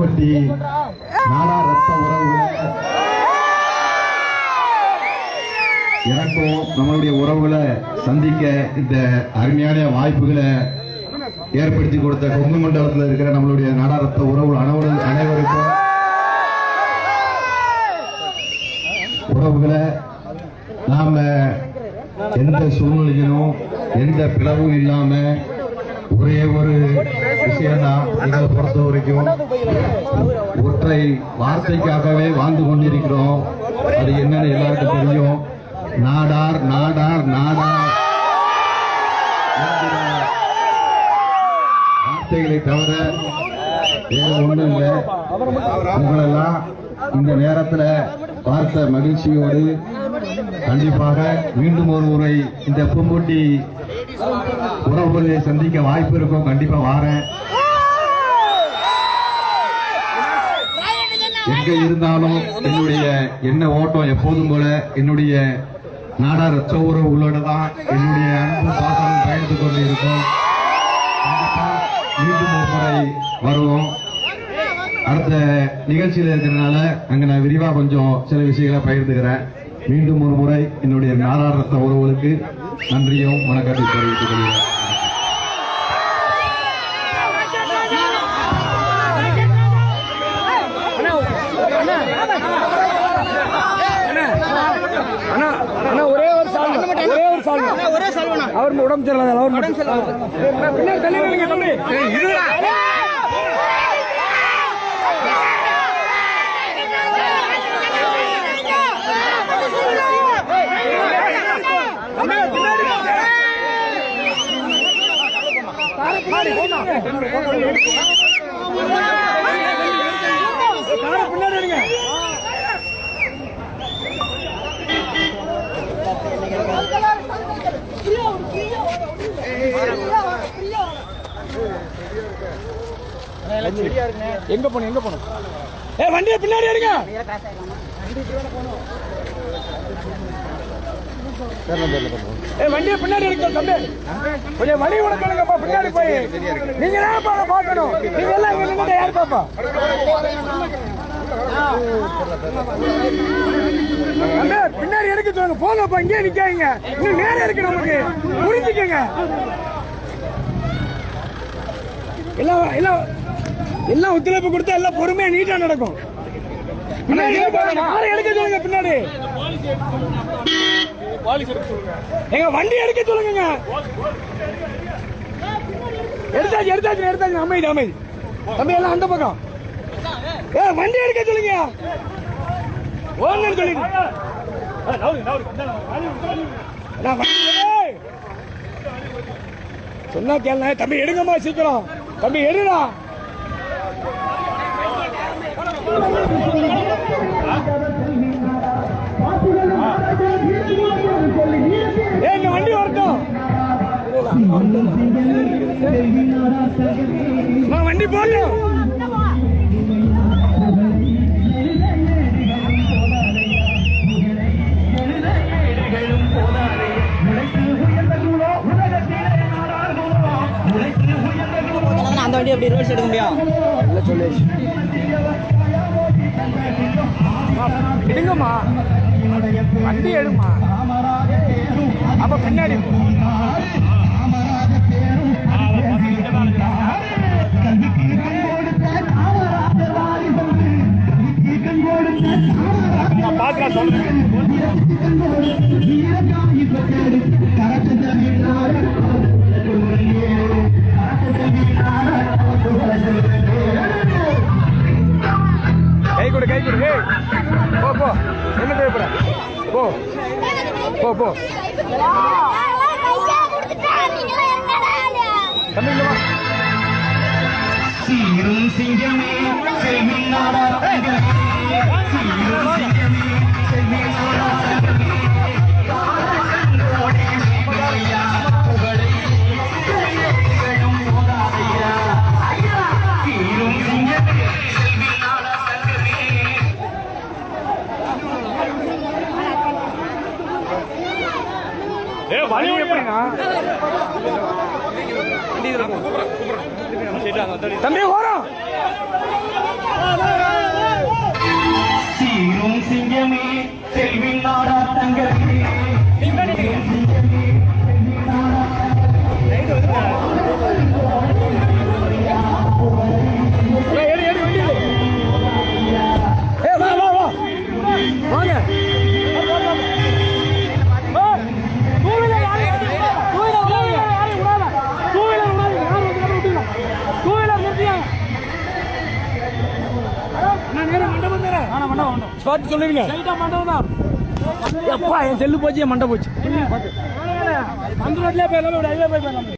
பூம்பட்டி நாடா ரத்த உறவுகளை எனக்கும் நம்மளுடைய உறவுகளை சந்திக்க இந்த அருமையான வாய்ப்புகளை ஏற்படுத்தி கொடுத்த கொங்கு மண்டலத்தில் இருக்கிற நம்மளுடைய நாடாரத்த உறவு அனைவரும் அனைவருக்கும் உறவுகளை நாம எந்த சூழ்நிலையிலும் எந்த பிளவும் இல்லாமல் ஒரே ஒரு விஷயம்தான் எங்களை பொறுத்த வரைக்கும் ஒற்றை வார்த்தைக்காகவே வாழ்ந்து கொண்டிருக்கிறோம். அது என்னன்னு எல்லாருக்கும் தெரியும். நாடார் நாடார் நாடார். வார்த்தைகளை தவிர வேற ஒன்றும் இல்லை. உங்களெல்லாம் இந்த நேரத்தில் பார்த்த மகிழ்ச்சியோடு கண்டிப்பாக மீண்டும் ஒரு முறை இந்த பூம்பொட்டி உறவுகளை சந்திக்க வாய்ப்பு இருக்கும். கண்டிப்பா வாரேன். எங்க இருந்தாலும் என்னுடைய என்ன ஓட்டம் எப்போதும் போல என்னுடைய நாடார் ரத்த உறவு உள்ளோட தான் என்னுடைய அன்பு பாசனம் பயணித்துக் கொண்டு இருக்கும். மீண்டும் ஒரு முறை வருவோம். அடுத்த நிகழ்ச்சியில் இருக்கிறதுனால அங்க நான் விரிவா கொஞ்சம் சில விஷயங்களை பகிர்ந்துக்கிறேன். மீண்டும் ஒரு முறை என்னுடைய நாடார் ரத்த உறவுகளுக்கு நன்றியும் வணக்கத்தை தெரிவித்துக் கொள்கிறேன். அவர் உடம்பு சரியில்லை அவர் உடம்பு சரியில்லை. பின்னாடி தள்ளி நில்லுங்க தம்பி காரை பின்னாடி எடுங்க எங்க போணும் எங்க போணும் ஏ வண்டியை பின்னாடி எடுங்க. ஏ வண்டியை பின்னாடி எடுக்க தம்பி. கொஞ்சம் வழி உனக்கு பின்னாடி போய். நீங்க தான் பாக்க பார்க்கணும். நீங்க எல்லாம் இங்க நின்னுட்டு யார் பாப்பா? பின்னாடி எடுக்க சொல்லுங்க. போங்கப்பா இங்கே நிக்காதீங்க. இன்னும் நேரம் இருக்கு நமக்கு. புரிஞ்சுக்கங்க. எல்லாம் எல்லாம் எல்லாம் ஒத்துழைப்பு கொடுத்தா எல்லாம் பொறுமையா நீட்டா நடக்கும். எடுக்க சொல்லுங்க பின்னாடி. எங்க வண்டி எடுக்க சொல்லுங்க எடுத்தாச்சு எடுத்தாச்சு எடுத்தாச்சு. அமைதி அமைதி. தம்பி எல்லாம் அந்த பக்கம். ஏ வண்டி எடுக்க சொல்லுங்க. ஓன்னு சொல்லுங்க. சொன்னா கேள தம்பி எடுங்கம்மா சீக்கிரம் தம்பி எடுடா. ஏய் வண்டி வரட்டும் வண்டி போட்டோம் அந்த வண்டி அப்படி ரோல்ஸ் எடுக்க முடியும்? சொல்லு எடுங்கம்மா வண்டி எடுமா அப்ப பின்னாடி போ. சொல்லுங்க. போ என்ன தேவைப்பட போ. போ. போ சீரும் சிங்கமே செல்வின் நாடாரங்கமே சீரும் சிங்கமே செல்வின் நாடாரங்கமே வழி எப்படின்னா? தம்பி ஓரம். சீரும் சிங்கமே செல்வின் நாடா தங்கமே வாங்க. பார்த்து சொல்லிருங்க எப்பா என் செல்லு போச்சு என் மண்டை போச்சு. ரோட்லயே ஹைவே போய்